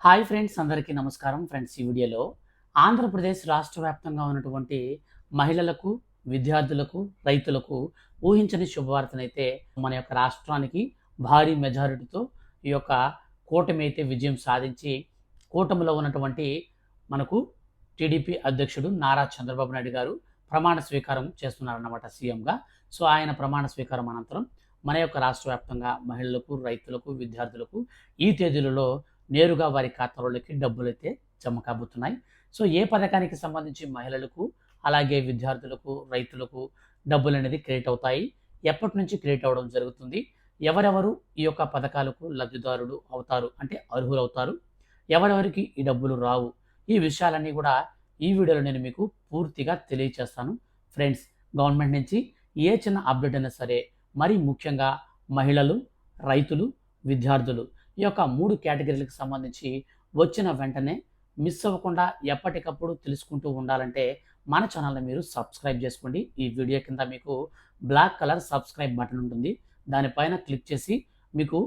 Hi friends అందరికీ నమస్కారం. Friends ఈ వీడియోలో ఆంధ్రప్రదేశ్ రాష్ట్ర వ్యాప్తంగా ఉన్నటువంటి మహిళలకు విద్యార్థులకు రైతులకు ఊహించని శుభవార్తనైతే మన యొక్క రాష్ట్రానికి భారీ మెజారిటీతో ఈ యొక్క కూటమి అయితే విజయం సాధించి కూటమిలో ఉన్నటువంటి మనకు టీడీపీ అధ్యక్షుడు నారా చంద్రబాబు నాయుడు గారు ప్రమాణ స్వీకారం చేస్తున్నారన్నమాట సీఎంగా. సో ఆయన ప్రమాణ స్వీకారం అనంతరం మన యొక్క రాష్ట్ర వ్యాప్తంగా మహిళలకు రైతులకు విద్యార్థులకు ఈ తేదీలలో నేరుగా వారి ఖాతాలోకి డబ్బులు అయితే జమ కాబోతున్నాయి. సో ఏ పథకానికి సంబంధించి మహిళలకు అలాగే విద్యార్థులకు రైతులకు డబ్బులు అనేది క్రియేట్ అవుతాయి? ఎప్పటి నుంచి క్రియేట్ అవ్వడం జరుగుతుంది? ఎవరెవరు ఈ యొక్క పథకాలకు లబ్ధిదారుడు అవుతారు? అంటే అర్హులు అవుతారు ఎవరెవరికి ఈ డబ్బులు రావు? ఈ విషయాలన్నీ కూడా ఈ వీడియోలో నేను మీకు పూర్తిగా తెలియచేస్తాను. ఫ్రెండ్స్ గవర్నమెంట్ నుంచి ఏ చిన్న అప్డేట్ అయినా సరే మరి ముఖ్యంగా మహిళలు రైతులు విద్యార్థులు ఈ యొక్క మూడు కేటగిరీలకు సంబంధించి వచ్చిన వెంటనే మిస్ అవ్వకుండా ఎప్పటికప్పుడు తెలుసుకుంటూ ఉండాలంటే మన ఛానల్ని మీరు సబ్స్క్రైబ్ చేసుకోండి. ఈ వీడియో కింద మీకు బ్లాక్ కలర్ సబ్స్క్రైబ్ బటన్ ఉంటుంది. దానిపైన క్లిక్ చేసి మీకు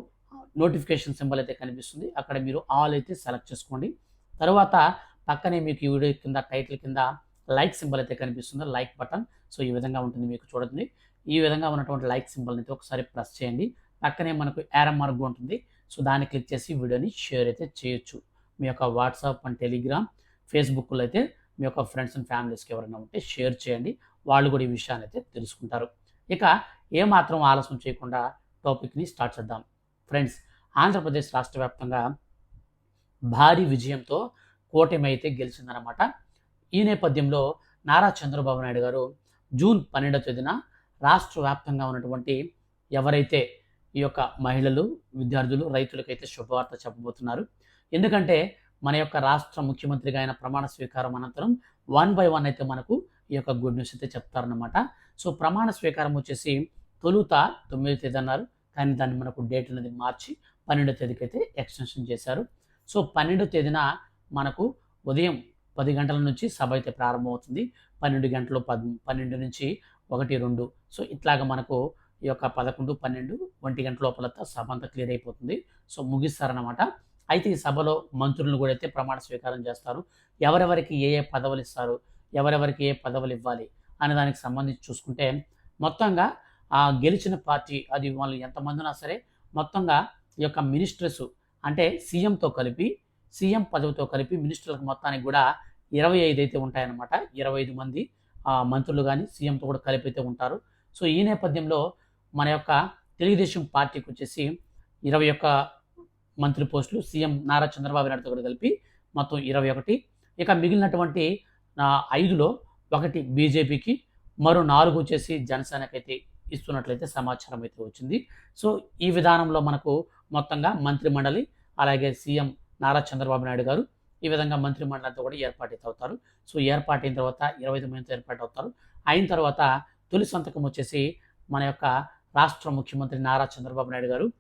నోటిఫికేషన్ సింబల్ అయితే కనిపిస్తుంది. అక్కడ మీరు ఆల్ అయితే సెలెక్ట్ చేసుకోండి. తర్వాత పక్కనే మీకు ఈ వీడియో కింద టైటిల్ కింద లైక్ సింబల్ అయితే కనిపిస్తుంది. Like button. సో ఈ విధంగా ఉంటుంది మీకు చూడండి ఈ విధంగా ఉన్నటువంటి లైక్ సింబల్ని అయితే ఒకసారి ప్రెస్ చేయండి. పక్కనే మనకు యారమ్ మార్క్ ఉంటుంది. సో దాన్ని క్లిక్ చేసి వీడియోని షేర్ అయితే చేయొచ్చు. మీ యొక్క వాట్సాప్ అండ్ టెలిగ్రామ్ ఫేస్బుక్లో అయితే మీ యొక్క ఫ్రెండ్స్ అండ్ ఫ్యామిలీస్కి ఎవరైనా ఉంటే షేర్ చేయండి. వాళ్ళు కూడా ఈ విషయాన్ని అయితే తెలుసుకుంటారు. ఇక ఏమాత్రం ఆలస్యం చేయకుండా టాపిక్ని స్టార్ట్ చేద్దాం. ఫ్రెండ్స్ ఆంధ్రప్రదేశ్ రాష్ట్ర వ్యాప్తంగా భారీ విజయంతో కూటమి అయితే గెలిచిందనమాట ఈ నేపథ్యంలో నారా చంద్రబాబు నాయుడు గారు జూన్ పన్నెండవ తేదీన రాష్ట్ర వ్యాప్తంగా ఉన్నటువంటి ఎవరైతే ఈ యొక్క మహిళలు విద్యార్థులు రైతులకైతే శుభవార్త చెప్పబోతున్నారు. ఎందుకంటే మన యొక్క రాష్ట్ర ముఖ్యమంత్రిగా అయిన ప్రమాణ స్వీకారం అనంతరం వన్ బై వన్ అయితే మనకు ఈ యొక్క గుడ్ న్యూస్ అయితే చెప్తారనమాట సో ప్రమాణ స్వీకారం వచ్చేసి తొలుత తొమ్మిదో తేదీ అన్నారు. కానీ దాన్ని మనకు డేట్ అనేది మార్చి పన్నెండో తేదీకి అయితే ఎక్స్టెన్షన్ చేశారు. సో పన్నెండో తేదీన మనకు ఉదయం పది గంటల నుంచి సభ అయితే ప్రారంభమవుతుంది. పన్నెండు గంటలు పద్ పన్నెండు నుంచి ఒకటి రెండు. సో ఇట్లాగా మనకు ఈ యొక్క పదకొండు పన్నెండు ఒంటి గంట లోపల సభ అంతా క్లియర్ అయిపోతుంది. సో ముగిస్తారనమాట అయితే ఈ సభలో మంత్రులను కూడా అయితే ప్రమాణ స్వీకారం చేస్తారు. ఎవరెవరికి ఏ ఏ పదవులు ఇస్తారు ఎవరెవరికి ఏ పదవులు ఇవ్వాలి అనే దానికి సంబంధించి చూసుకుంటే మొత్తంగా ఆ గెలిచిన పార్టీ అది వాళ్ళు ఎంతమంది ఉన్నా సరే మొత్తంగా ఈ యొక్క మినిస్టర్స్ అంటే సీఎంతో కలిపి సీఎం పదవితో కలిపి మినిస్టర్లకు మొత్తానికి కూడా ఇరవై ఐదు అయితే ఉంటాయన్నమాట. ఇరవై ఐదు మంది ఆ, మంత్రులు కానీ సీఎంతో కూడా కలిపి అయితే ఉంటారు. సో ఈ నేపథ్యంలో మన యొక్క తెలుగుదేశం పార్టీకి వచ్చేసి ఇరవై ఒక్క మంత్రి పోస్టులు సీఎం నారా చంద్రబాబు నాయుడుతో కూడా కలిపి మొత్తం ఇరవై ఒకటి. ఇక మిగిలినటువంటి ఐదులో ఒకటి బీజేపీకి మరో నాలుగు వచ్చేసి జనసేనకైతే ఇస్తున్నట్లయితే సమాచారం అయితే వచ్చింది. సో ఈ విధానంలో మనకు మొత్తంగా మంత్రి మండలి అలాగే సీఎం నారా చంద్రబాబు నాయుడు గారు ఈ విధంగా మంత్రి అంతా కూడా ఏర్పాటు అయితే అవుతారు. సో ఏర్పాటు అయిన తర్వాత ఇరవై ఐదు మందితో ఏర్పాటు అవుతారు అయిన తర్వాత తొలి సంతకం వచ్చేసి మన యొక్క రాష్ట్ర ముఖ్యమంత్రి నారా చంద్రబాబు నాయుడు గారు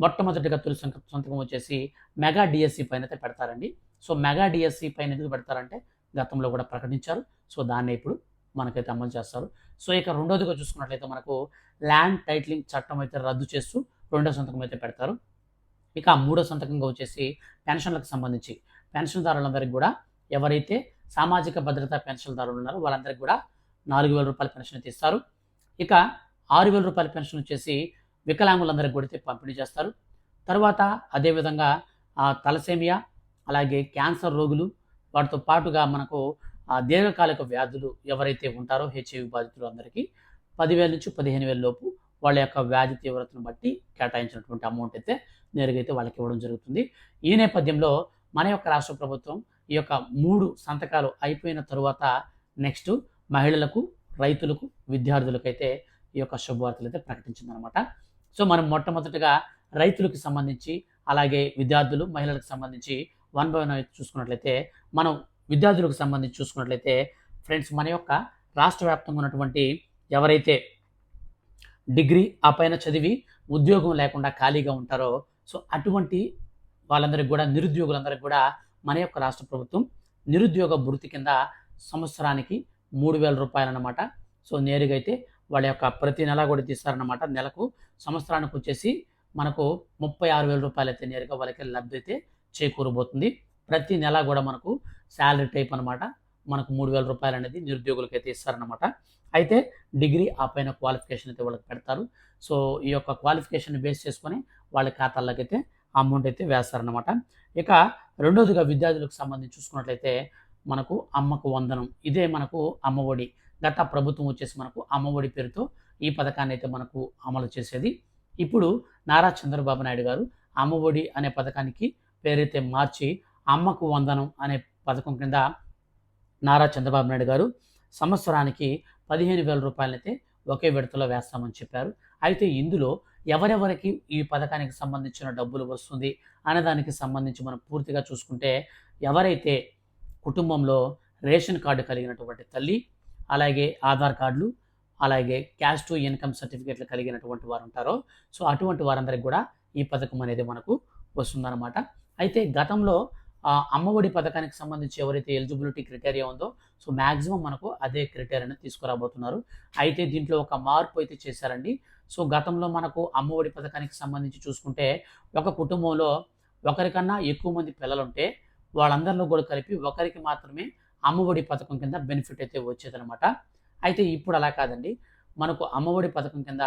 మొట్టమొదటిగా తొలి సంక- సంతకం వచ్చేసి మెగా డిఎస్సి పైన అయితే పెడతారండి. సో మెగా డిఎస్సి పైన ఎందుకు పెడతారంటే గతంలో కూడా ప్రకటించారు. సో దాన్ని ఇప్పుడు మనకైతే అమలు చేస్తారు. సో ఇక రెండోదిగా చూసుకున్నట్లయితే మనకు ల్యాండ్ టైటిలింగ్ చట్టం అయితే రద్దు చేస్తూ రెండో సంతకం అయితే పెడతారు. ఇక మూడో సంతకంగా వచ్చేసి పెన్షన్లకు సంబంధించి పెన్షన్దారులందరికీ కూడా ఎవరైతే సామాజిక భద్రత పెన్షన్దారులు ఉన్నారో వాళ్ళందరికీ కూడా నాలుగు వేల రూపాయల పెన్షన్ అయితే ఇస్తారు. ఇక ఆరు వేల రూపాయల పెన్షన్ వచ్చేసి వికలాంగులందరికీ కొడితే పంపిణీ చేస్తారు. తర్వాత అదేవిధంగా తలసేమియా అలాగే క్యాన్సర్ రోగులు వాటితో పాటుగా మనకు దీర్ఘకాలిక వ్యాధులు ఎవరైతే ఉంటారో హెచ్ఐవి బాధితులు అందరికీ పదివేల నుంచి పదిహేను వేల లోపు వాళ్ళ యొక్క వ్యాధి తీవ్రతను బట్టి కేటాయించినటువంటి అమౌంట్ అయితే నేరుగా అయితే వాళ్ళకి ఇవ్వడం జరుగుతుంది. ఈ నేపథ్యంలో మన యొక్క రాష్ట్ర ప్రభుత్వం ఈ యొక్క మూడు సంతకాలు అయిపోయిన తరువాత నెక్స్ట్ మహిళలకు రైతులకు విద్యార్థులకు అయితే ఈ యొక్క శుభవార్తలు అయితే ప్రకటించిందనమాట. సో మనం మొట్టమొదటిగా రైతులకు సంబంధించి అలాగే విద్యార్థులు మహిళలకు సంబంధించి వన్ బై వన్ చూసుకున్నట్లయితే మనం విద్యార్థులకు సంబంధించి చూసుకున్నట్లయితే ఫ్రెండ్స్ మన యొక్క రాష్ట్ర వ్యాప్తంగా ఉన్నటువంటి ఎవరైతే డిగ్రీ ఆ పైన చదివి ఉద్యోగం లేకుండా ఖాళీగా ఉంటారో సో అటువంటి వాళ్ళందరికీ కూడా నిరుద్యోగులందరికీ కూడా మన యొక్క రాష్ట్ర ప్రభుత్వం నిరుద్యోగ భృతి కింద సంవత్సరానికి మూడు వేల రూపాయలు అన్నమాట సో నేరుగా అయితే వాళ్ళ యొక్క ప్రతి నెల కూడా తీస్తారనమాట నెలకు సంవత్సరానికి వచ్చేసి మనకు ముప్పై ఆరు వేల రూపాయలు అయితే నేరుగా వాళ్ళకి లబ్ధి అయితే చేకూరబోతుంది. ప్రతి నెల కూడా మనకు శాలరీ టైప్ అనమాట మనకు మూడు వేల రూపాయలు అనేది నిరుద్యోగులకు అయితే ఇస్తారనమాట అయితే డిగ్రీ ఆ పైన క్వాలిఫికేషన్ అయితే వాళ్ళకి పెడతారు. సో ఈ యొక్క క్వాలిఫికేషన్ బేస్ చేసుకొని వాళ్ళ ఖాతాల్లోకి అయితే అమౌంట్ అయితే వేస్తారనమాట ఇక రెండోదిగా విద్యార్థులకు సంబంధించి చూసుకున్నట్లయితే మనకు అమ్మకు వందనం. ఇదే మనకు అమ్మఒడి గత ప్రభుత్వం వచ్చేసి మనకు అమ్మఒడి పేరుతో ఈ పథకాన్ని అయితే మనకు అమలు చేసేది. ఇప్పుడు నారా చంద్రబాబు నాయుడు గారు అమ్మఒడి అనే పథకానికి పేరైతే మార్చి అమ్మకు వందనం అనే పథకం కింద నారా చంద్రబాబు నాయుడు గారు సంవత్సరానికి పదిహేను వేల రూపాయలైతే ఒకే విడతలో వేస్తామని చెప్పారు. అయితే ఇందులో ఎవరెవరికి ఈ పథకానికి సంబంధించిన డబ్బులు వస్తుంది అనే దానికి సంబంధించి మనం పూర్తిగా చూసుకుంటే ఎవరైతే కుటుంబంలో రేషన్ కార్డు కలిగినటువంటి తల్లి అలాగే ఆధార్ కార్డులు అలాగే క్యాష్ టు ఇన్కమ్ సర్టిఫికేట్లు కలిగినటువంటి వారు ఉంటారో సో అటువంటి వారందరికి కూడా ఈ పథకం అనేది మనకు వస్తుందన్నమాట. అయితే గతంలో అమ్మఒడి పథకానికి సంబంధించి ఎవరైతే ఎలిజిబిలిటీ క్రిటేరియా ఉందో సో మ్యాక్సిమం మనకు అదే క్రిటేరియాను తీసుకురాబోతున్నారు. అయితే దీంట్లో ఒక మార్పు అయితే చేశారండి. సో గతంలో మనకు అమ్మఒడి పథకానికి సంబంధించి చూసుకుంటే ఒక కుటుంబంలో ఒకరికన్నా ఎక్కువ మంది పిల్లలుంటే వాళ్ళందరిలో కూడా కలిపి ఒకరికి మాత్రమే అమ్మఒడి పథకం కింద బెనిఫిట్ అయితే వచ్చేదనమాట అయితే ఇప్పుడు అలా కాదండి. మనకు అమ్మఒడి పథకం కింద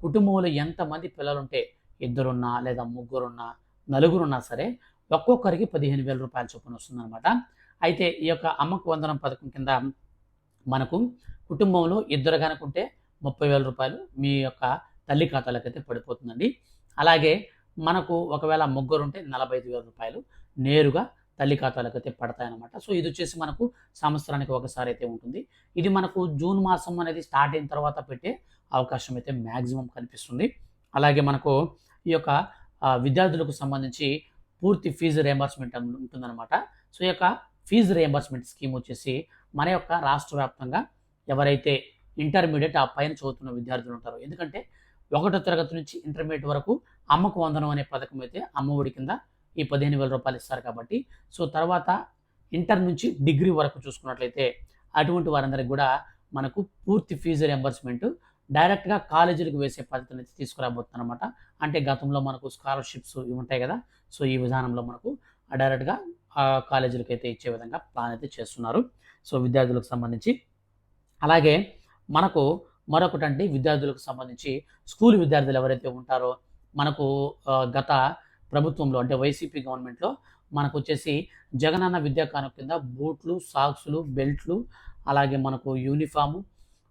కుటుంబంలో ఎంతమంది పిల్లలుంటే ఇద్దరున్నా లేదా ముగ్గురున్నా నలుగురున్నా సరే ఒక్కొక్కరికి పదిహేను వేల రూపాయల చొప్పున వస్తుందన్నమాట. అయితే ఈ యొక్క అమ్మకు వందనం పథకం కింద మనకు కుటుంబంలో ఇద్దరు కనుకుంటే ముప్పై వేల రూపాయలు మీ యొక్క తల్లి ఖాతాలకు అయితే పడిపోతుందండి. అలాగే మనకు ఒకవేళ ముగ్గురు ఉంటే నలభై ఐదు వేల రూపాయలు నేరుగా తల్లి ఖాతాలకు అయితే పడతాయన్నమాట. సో ఇది వచ్చేసి మనకు సంవత్సరానికి ఒకసారి అయితే ఉంటుంది. ఇది మనకు జూన్ మాసం అనేది స్టార్ట్ అయిన తర్వాత పెట్టే అవకాశం అయితే మ్యాక్సిమం కనిపిస్తుంది. అలాగే మనకు ఈ యొక్క విద్యార్థులకు సంబంధించి పూర్తి ఫీజు రియంబర్స్మెంట్ ఉంటుందన్నమాట. సో ఈ యొక్క ఫీజు రియంబర్స్మెంట్ స్కీమ్ వచ్చేసి మన యొక్క రాష్ట్ర వ్యాప్తంగా ఎవరైతే ఇంటర్మీడియట్ ఆ పైన చదువుతున్న విద్యార్థులు ఉంటారో ఎందుకంటే ఒకటో తరగతి నుంచి ఇంటర్మీడియట్ వరకు అమ్మకు వందనం అనే పథకం అయితే అమ్మఒడి కింద ఈ పదిహేను వేల రూపాయలు ఇస్తారు కాబట్టి. సో తర్వాత ఇంటర్ నుంచి డిగ్రీ వరకు చూసుకున్నట్లయితే అటువంటి వారందరికి కూడా మనకు పూర్తి ఫీజు రియంబర్స్మెంట్ డైరెక్ట్గా కాలేజీలకు వేసే పద్ధతిని అయితే తీసుకురాబోతుంది అనమాట అంటే గతంలో మనకు స్కాలర్షిప్స్ ఇవి ఉంటాయి కదా సో ఈ విధానంలో మనకు డైరెక్ట్గా కాలేజీలకు అయితే ఇచ్చే విధంగా ప్లాన్ అయితే చేస్తున్నారు. సో విద్యార్థులకు సంబంధించి. అలాగే మనకు మరొకటి అంటే విద్యార్థులకు సంబంధించి స్కూల్ విద్యార్థులు ఎవరైతే ఉంటారో మనకు గత ప్రభుత్వంలో అంటే వైసీపీ గవర్నమెంట్లో మనకు వచ్చేసి జగనన్న విద్యా కానుక కింద బూట్లు సాక్స్లు బెల్ట్లు అలాగే మనకు యూనిఫాము.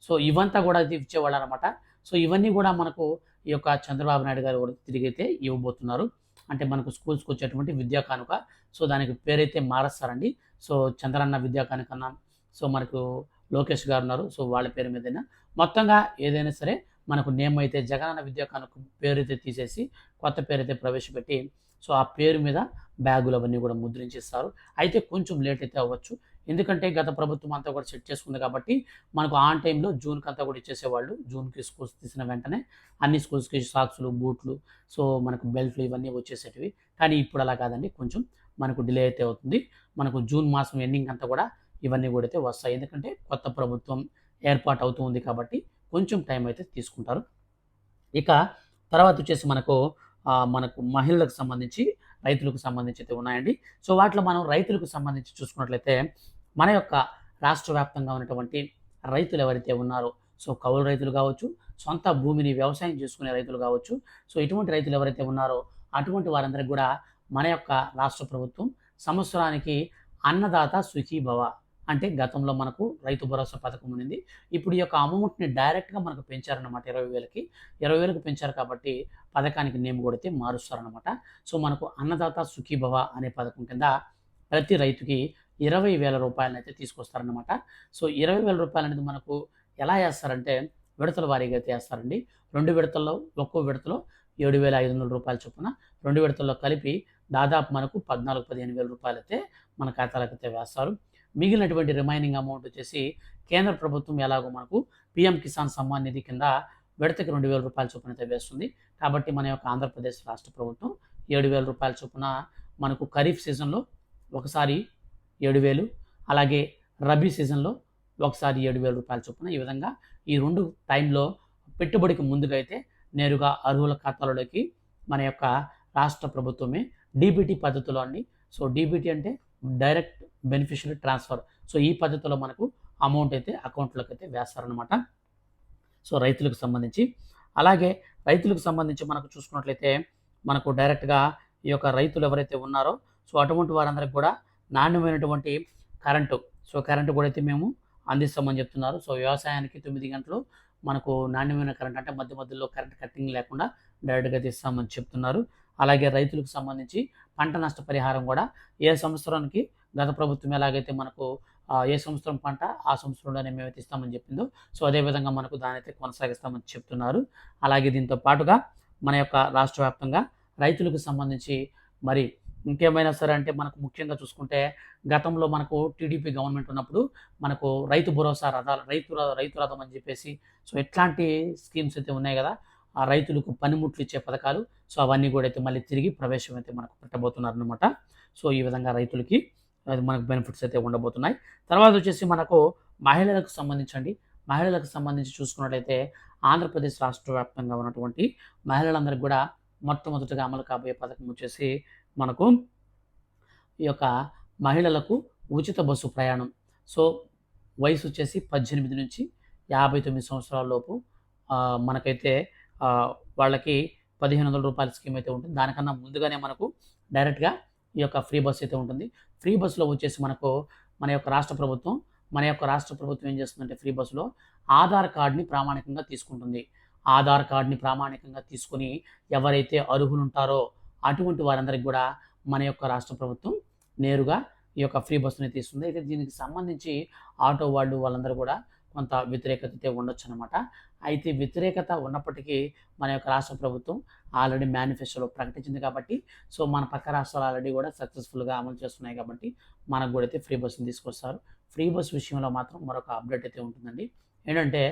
సో ఇవంతా కూడా ఇది ఇచ్చేవాళ్ళు అనమాట సో ఇవన్నీ కూడా మనకు ఈ యొక్క చంద్రబాబు నాయుడు గారు తిరిగైతే ఇవ్వబోతున్నారు. అంటే మనకు స్కూల్స్కి వచ్చేటువంటి విద్యా కానుక. సో దానికి పేరైతే మారుస్తారండి సో చంద్రన్న విద్యా కానుక సో మనకు లోకేష్ గారు ఉన్నారు. సో వాళ్ళ పేరు మీదైనా. మొత్తంగా ఏదైనా సరే మనకు నేమ్ అయితే జగనన్న విద్యా కానుక పేరు అయితే తీసేసి కొత్త పేరు అయితే ప్రవేశపెట్టి సో ఆ పేరు మీద బ్యాగులు అవన్నీ కూడా ముద్రించిస్తారు. అయితే కొంచెం లేట్ అయితే అవ్వచ్చు. ఎందుకంటే గత ప్రభుత్వం అంతా కూడా సెట్ చేసుకుంది కాబట్టి మనకు ఆన్ టైంలో జూన్కి అంతా కూడా ఇచ్చేసేవాళ్ళు. జూన్కి స్కూల్స్ తీసిన వెంటనే అన్ని స్కూల్స్కి సాక్స్లు బూట్లు సో మనకు బెల్ట్లు ఇవన్నీ వచ్చేసేటివి. కానీ ఇప్పుడు అలా కాదండి. కొంచెం మనకు డిలే అయితే అవుతుంది. మనకు జూన్ మాసం ఎండింగ్ అంతా కూడా ఇవన్నీ కూడా అయితే వస్తాయి. ఎందుకంటే కొత్త ప్రభుత్వం ఏర్పాటు అవుతూ ఉంది కాబట్టి కొంచెం టైం అయితే తీసుకుంటారు. ఇక తర్వాత వచ్చేసి మనకు మనకు మహిళలకు సంబంధించి రైతులకు సంబంధించి అయితే ఉన్నాయండి. సో వాటిలో మనం రైతులకు సంబంధించి చూసుకున్నట్లయితే మన యొక్క రాష్ట్ర వ్యాప్తంగా ఉన్నటువంటి రైతులు ఎవరైతే ఉన్నారో సో కౌలు రైతులు కావచ్చు సొంత భూమిని వ్యవసాయం చేసుకునే రైతులు కావచ్చు సో ఇటువంటి రైతులు ఎవరైతే ఉన్నారో అటువంటి వారందరికీ కూడా మన యొక్క రాష్ట్ర ప్రభుత్వం సంవత్సరానికి అన్నదాత సుఖీభవ. అంటే గతంలో మనకు రైతు భరోసా పథకం ఉంది ఇప్పుడు ఈ యొక్క అమౌంట్ని డైరెక్ట్గా మనకు పెంచారన్నమాట ఇరవై వేలకి. ఇరవై వేలకు పెంచారు కాబట్టి పథకానికి నేమ్ కొడితే మారుస్తారనమాట సో మనకు అన్నదాత సుఖీభవ అనే పథకం కింద ప్రతి రైతుకి ఇరవై వేల రూపాయలను అయితే తీసుకొస్తారనమాట సో ఇరవై వేల రూపాయలు అనేది మనకు ఎలా వేస్తారంటే విడతల వారీగా అయితే వేస్తారండి. రెండు విడతల్లో ఒక్కో విడతలో ఏడు వేల ఐదు వందల రూపాయల చొప్పున రెండు విడతల్లో కలిపి దాదాపు మనకు పద్నాలుగు పదిహేను వేల రూపాయలు అయితే మన ఖాతాలకు అయితే వేస్తారు. మిగిలినటువంటి రిమైనింగ్ అమౌంట్ వచ్చేసి కేంద్ర ప్రభుత్వం ఎలాగో మనకు పిఎం కిసాన్ సమ్మాన్ నిధి కింద విడతకి రెండు వేల రూపాయల చొప్పున అయితే వేస్తుంది కాబట్టి మన యొక్క ఆంధ్రప్రదేశ్ రాష్ట్ర ప్రభుత్వం ఏడు వేల రూపాయల చొప్పున మనకు ఖరీఫ్ సీజన్లో ఒకసారి ఏడు వేలు అలాగే రబీ సీజన్లో ఒకసారి ఏడు వేల రూపాయల చొప్పున ఈ విధంగా ఈ రెండు టైంలో పెట్టుబడికి ముందుగా అయితే నేరుగా అర్హుల ఖాతాలలోకి మన యొక్క రాష్ట్ర ప్రభుత్వమే డీబీటీ పద్ధతిలో అండి. సో డీబీటీ అంటే డైరెక్ట్ బెనిఫిషియరీ ట్రాన్స్ఫర్. సో ఈ పద్ధతిలో మనకు అమౌంట్ అయితే అకౌంట్లోకి అయితే వేస్తారనమాట సో రైతులకు సంబంధించి. అలాగే రైతులకు సంబంధించి మనకు చూసుకున్నట్లయితే మనకు డైరెక్ట్గా ఈ యొక్క రైతులు ఎవరైతే ఉన్నారో సో అటువంటి వారందరికి కూడా నాణ్యమైనటువంటి కరెంటు. సో కరెంటు కూడా అయితే మేము అందిస్తామని చెప్తున్నారు. సో వ్యవసాయానికి తొమ్మిది గంటలు మనకు నాణ్యమైన కరెంట్ అంటే మధ్య మధ్యలో కరెంట్ కట్టింగ్ లేకుండా డైరెక్ట్గా తీస్తామని చెప్తున్నారు. అలాగే రైతులకు సంబంధించి పంట నష్ట పరిహారం కూడా ఏ సంవత్సరానికి గత ప్రభుత్వం ఎలాగైతే మనకు ఏ సంవత్సరం పంట ఆ సంవత్సరంలోనే మేమైతే ఇస్తామని చెప్పిందో సో అదేవిధంగా మనకు దానైతే కొనసాగిస్తామని చెప్తున్నారు. అలాగే దీంతో పాటుగా మన యొక్క రాష్ట్ర వ్యాప్తంగా రైతులకు సంబంధించి మరి ఇంకేమైనా సరే అంటే మనకు ముఖ్యంగా చూసుకుంటే గతంలో మనకు టీడీపీ గవర్నమెంట్ ఉన్నప్పుడు మనకు రైతు భరోసా రథాలు రైతు రైతు రథం అని చెప్పేసి సో ఎట్లాంటి స్కీమ్స్ అయితే ఉన్నాయి కదా. ఆ రైతులకు పనిముట్లు ఇచ్చే పథకాలు. సో అవన్నీ కూడా అయితే మళ్ళీ తిరిగి ప్రవేశం అయితే మనకు పెట్టబోతున్నారనమాట సో ఈ విధంగా రైతులకి అది మనకు బెనిఫిట్స్ అయితే ఉండబోతున్నాయి. తర్వాత వచ్చేసి మనకు మహిళలకు సంబంధించండి. మహిళలకు సంబంధించి చూసుకున్నట్లయితే ఆంధ్రప్రదేశ్ రాష్ట్ర వ్యాప్తంగా ఉన్నటువంటి మహిళలందరికీ కూడా మొట్టమొదటిగా అమలు కాబోయే పథకం వచ్చేసి మనకు ఈ యొక్క మహిళలకు ఉచిత బస్సు ప్రయాణం. సో వయసు వచ్చేసి పద్దెనిమిది నుంచి యాభై తొమ్మిది సంవత్సరాల లోపు మనకైతే వాళ్ళకి పదిహేను వందల రూపాయల స్కీమ్ అయితే ఉంటుంది. దానికన్నా ముందుగానే మనకు డైరెక్ట్గా ఈ యొక్క ఫ్రీ బస్ అయితే ఉంటుంది. ఫ్రీ బస్సులో వచ్చేసి మనకు మన యొక్క రాష్ట్ర ప్రభుత్వం మన యొక్క రాష్ట్ర ప్రభుత్వం ఏం చేస్తుందంటే ఫ్రీ బస్సులో ఆధార్ కార్డ్ని ప్రామాణికంగా తీసుకుంటుంది. ఆధార్ కార్డ్ని ప్రామాణికంగా తీసుకొని ఎవరైతే అర్హులు ఉంటారో అటువంటి వారందరికి కూడా మన యొక్క రాష్ట్ర ప్రభుత్వం నేరుగా ఈ యొక్క ఫ్రీ బస్సుని తీస్తుంది. అయితే దీనికి సంబంధించి ఆటో వాళ్ళు వాళ్ళందరూ కూడా కొంత వ్యతిరేకత ఉండొచ్చు అనమాట అయితే వ్యతిరేకత ఉన్నప్పటికీ మన యొక్క రాష్ట్ర ప్రభుత్వం ఆల్రెడీ మేనిఫెస్టోలో ప్రకటించింది కాబట్టి సో మన పక్క రాష్ట్రాలు ఆల్రెడీ కూడా సక్సెస్ఫుల్గా అమలు చేస్తున్నాయి కాబట్టి మనకు కూడా అయితే ఫ్రీ బస్సుని తీసుకొస్తారు. ఫ్రీ బస్ విషయంలో మాత్రం మరొక అప్డేట్ అయితే ఉంటుందండి. ఏంటంటే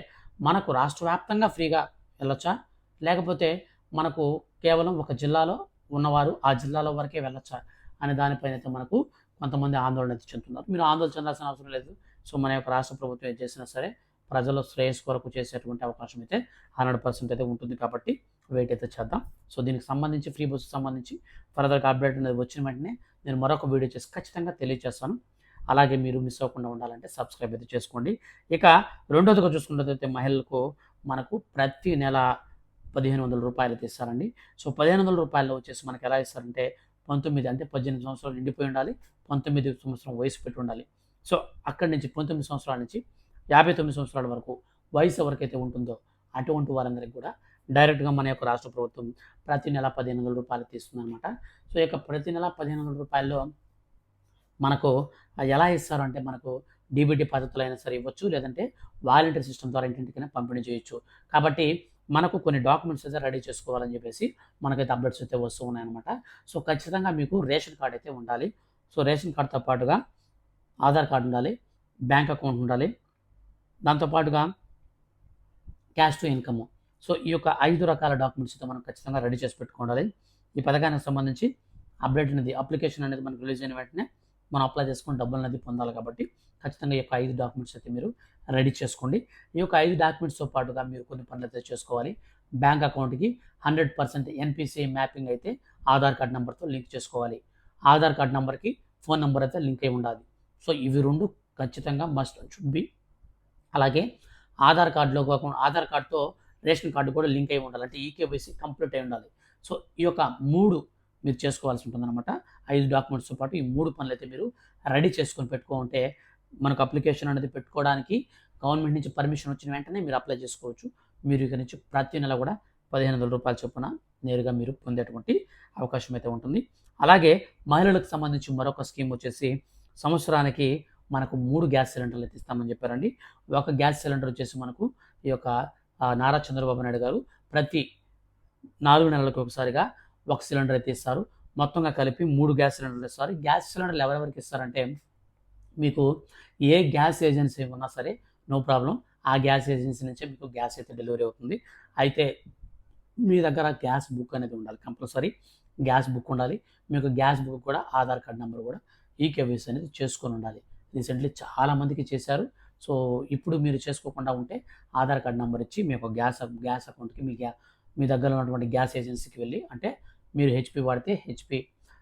మనకు రాష్ట్ర వ్యాప్తంగా ఫ్రీగా వెళ్ళొచ్చా? లేకపోతే మనకు కేవలం ఒక జిల్లాలో ఉన్నవారు ఆ జిల్లాలో వరకే వెళ్ళొచ్చా? అనే దానిపైన అయితే మనకు కొంతమంది ఆందోళన అయితే చెందుతున్నారు. మీరు ఆందోళన చెందాల్సిన అవసరం లేదు. సో మన యొక్క రాష్ట్ర ప్రభుత్వం ఏం చేసినా సరే ప్రజల శ్రేయస్ కొరకు చేసేటువంటి అవకాశం అయితే హండ్రెడ్ పర్సెంట్ అయితే ఉంటుంది కాబట్టి వెయిట్ అయితే చేద్దాం. సో దీనికి సంబంధించి ఫ్రీ బస్సు సంబంధించి ఫర్దర్గా అప్డేట్ అనేది వచ్చిన వెంటనే నేను మరొక వీడియో చేసి ఖచ్చితంగా తెలియజేస్తాను అలాగే మీరు మిస్ అవ్వకుండా ఉండాలంటే సబ్స్క్రైబ్ అయితే చేసుకోండి. ఇక రెండోదిగా చూసుకున్నట్లయితే మహిళలకు మనకు ప్రతి నెల పదిహేను వందల రూపాయలు అయితే ఇస్తారండి. సో పదిహేను వందల రూపాయలు వచ్చేసి మనకు ఎలా ఇస్తారంటే పంతొమ్మిది అంటే పద్దెనిమిది సంవత్సరాలు నిండిపోయి ఉండాలి పంతొమ్మిది సంవత్సరం వయసు పెట్టి ఉండాలి. సో అక్కడి నుంచి పంతొమ్మిది సంవత్సరాల నుంచి యాభై తొమ్మిది సంవత్సరాల వరకు వయసు ఎవరికైతే ఉంటుందో అటువంటి వారందరికీ కూడా డైరెక్ట్గా మన యొక్క రాష్ట్ర ప్రభుత్వం ప్రతి నెల పదిహేను వందల రూపాయలు తీసుకుందనమాట సో ఈ యొక్క ప్రతి నెల పదిహేను వందల రూపాయల్లో మనకు ఎలా ఇస్తారు అంటే మనకు డీబీటీ పద్ధతులు అయినా సరే ఇవ్వచ్చు లేదంటే వాలంటీర్ సిస్టమ్ ద్వారా ఇంటింటికైనా పంపిణీ చేయొచ్చు. కాబట్టి మనకు కొన్ని డాక్యుమెంట్స్ అయితే రెడీ చేసుకోవాలని చెప్పేసి మనకైతే అప్డేట్స్ అయితే వస్తూ ఉన్నాయన్నమాట. సో ఖచ్చితంగా మీకు రేషన్ కార్డ్ అయితే ఉండాలి. సో రేషన్ కార్డ్తో పాటుగా ఆధార్ కార్డు ఉండాలి బ్యాంక్ అకౌంట్ ఉండాలి దాంతోపాటుగా క్యాష్ టు ఇన్కమ్. సో ఈ యొక్క ఐదు రకాల డాక్యుమెంట్స్ అయితే మనం ఖచ్చితంగా రెడీ చేసి పెట్టుకోవాలి. ఈ పథకానికి సంబంధించి అప్డేట్ అనేది అప్లికేషన్ అనేది మనకు రిలీజ్ అయిన వెంటనే మనం అప్లై చేసుకుని డబ్బులు అనేది పొందాలి కాబట్టి ఖచ్చితంగా ఈ యొక్క ఐదు డాక్యుమెంట్స్ అయితే మీరు రెడీ చేసుకోండి. ఈ యొక్క ఐదు డాక్యుమెంట్స్తో పాటుగా మీరు కొన్ని పనులు అయితే చేసుకోవాలి. బ్యాంక్ అకౌంట్కి హండ్రెడ్ పర్సెంట్ ఎన్పిసిఐ మ్యాపింగ్ అయితే ఆధార్ కార్డ్ నెంబర్తో లింక్ చేసుకోవాలి. ఆధార్ కార్డ్ నెంబర్కి ఫోన్ నెంబర్ అయితే లింక్ అయి ఉండాలి. సో ఇవి రెండు ఖచ్చితంగా మస్ట్ షుడ్ బి అలాగే ఆధార్ కార్డులో కాకుండా ఆధార్ కార్డుతో రేషన్ కార్డు కూడా లింక్ అయి ఉండాలి. అంటే ఈకేవైసీ కంప్లీట్ అయి ఉండాలి. సో ఈ యొక్క మూడు మీరు చేసుకోవాల్సి ఉంటుందన్నమాట. ఐదు డాక్యుమెంట్స్తో పాటు ఈ మూడు పనులు అయితే మీరు రెడీ చేసుకొని పెట్టుకుంటే మనకు అప్లికేషన్ అనేది పెట్టుకోవడానికి గవర్నమెంట్ నుంచి పర్మిషన్ వచ్చిన వెంటనే మీరు అప్లై చేసుకోవచ్చు. మీరు ఇక నుంచి ప్రతి నెల కూడా పదిహేను వందల రూపాయల చొప్పున నేరుగా మీరు పొందేటువంటి అవకాశం అయితే ఉంటుంది. అలాగే మహిళలకు సంబంధించి మరొక స్కీమ్ వచ్చేసి సంవత్సరానికి మనకు మూడు గ్యాస్ సిలిండర్లు అయితే ఇస్తామని చెప్పారండి. ఒక గ్యాస్ సిలిండర్ వచ్చేసి మనకు ఈ యొక్క నారా చంద్రబాబు నాయుడు గారు ప్రతి నాలుగు నెలలకు ఒకసారిగా ఒక సిలిండర్ అయితే ఇస్తారు. మొత్తంగా కలిపి మూడు గ్యాస్ సిలిండర్లు ఇస్తారు. గ్యాస్ సిలిండర్లు ఎవరెవరికి ఇస్తారంటే మీకు ఏ గ్యాస్ ఏజెన్సీ ఉన్నా సరే నో ప్రాబ్లం. ఆ గ్యాస్ ఏజెన్సీ నుంచే మీకు గ్యాస్ అయితే డెలివరీ అవుతుంది. అయితే మీ దగ్గర గ్యాస్ బుక్ అనేది ఉండాలి కంపల్సరీ. గ్యాస్ బుక్ ఉండాలి. మీకు గ్యాస్ బుక్ కూడా ఆధార్ కార్డ్ నెంబర్ కూడా ఈ కేవీసీ అనేది చేసుకొని ఉండాలి. రీసెంట్లీ చాలామందికి చేశారు. సో ఇప్పుడు మీరు చేసుకోకుండా ఉంటే ఆధార్ కార్డ్ నెంబర్ ఇచ్చి మీ యొక్క గ్యాస్ గ్యాస్ అకౌంట్కి మీ గ్యా మీ దగ్గర ఉన్నటువంటి గ్యాస్ ఏజెన్సీకి వెళ్ళి అంటే మీరు హెచ్పి వాడితే హెచ్పి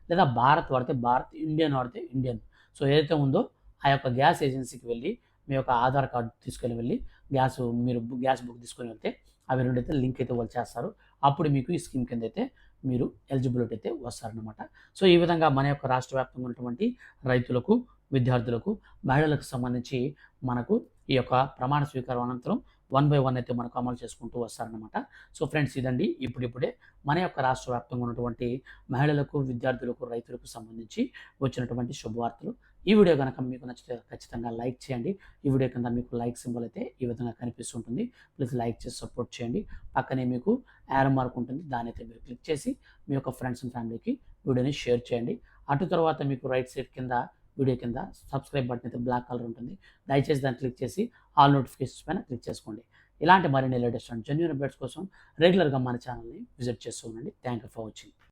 లేదా భారత్ వాడితే భారత్ ఇండియన్ వాడితే ఇండియన్. సో ఏదైతే ఉందో ఆ యొక్క గ్యాస్ ఏజెన్సీకి వెళ్ళి మీ యొక్క ఆధార్ కార్డు తీసుకొని వెళ్ళి గ్యాస్ మీరు గ్యాస్ బుక్ తీసుకొని వెళ్తే అవి రెండు అయితే లింక్ అయితే వాళ్ళు చేస్తారు. అప్పుడు మీకు ఈ స్కీమ్ కింద అయితే మీరు ఎలిజిబిలిటీ అయితే వస్తారనమాట సో ఈ విధంగా మన యొక్క రాష్ట్ర వ్యాప్తంగా ఉన్నటువంటి రైతులకు విద్యార్థులకు మహిళలకు సంబంధించి మనకు ఈ యొక్క ప్రమాణ స్వీకారం అనంతరం వన్ బై వన్ అయితే మనకు అమలు చేసుకుంటూ వస్తారనమాట సో ఫ్రెండ్స్ ఇదండి ఇప్పుడిప్పుడే మన యొక్క రాష్ట్ర వ్యాప్తంగా ఉన్నటువంటి మహిళలకు విద్యార్థులకు రైతులకు సంబంధించి వచ్చినటువంటి శుభవార్తలు. ఈ వీడియో కనుక మీకు నచ్చితే ఖచ్చితంగా లైక్ చేయండి. ఈ వీడియో కింద మీకు లైక్ సింబల్ అయితే ఈ విధంగా కనిపిస్తుంటుంది. ప్లీజ్ లైక్ చేసి సపోర్ట్ చేయండి. పక్కనే మీకు యారో మార్క్ ఉంటుంది. దాని అయితే మీరు క్లిక్ చేసి మీ యొక్క ఫ్రెండ్స్ అండ్ ఫ్యామిలీకి వీడియోని షేర్ చేయండి. అటు తర్వాత మీకు రైట్ సైడ్ కింద వీడియో కింద సబ్స్క్రైబ్ బటన్ అయితే బ్లాక్ కలర్ ఉంటుంది. దయచేసి దాన్ని క్లిక్ చేసి ఆల్ నోటిఫికేషన్స్ పైన క్లిక్ చేసుకోండి. ఇలాంటి మరిన్ని లేటెస్ట్ అండ్ జెన్యున్ అప్డేట్స్ కోసం రెగ్యులర్గా మన ఛానల్ని విజిట్ చేస్తూ ఉండండి. Thank you for watching.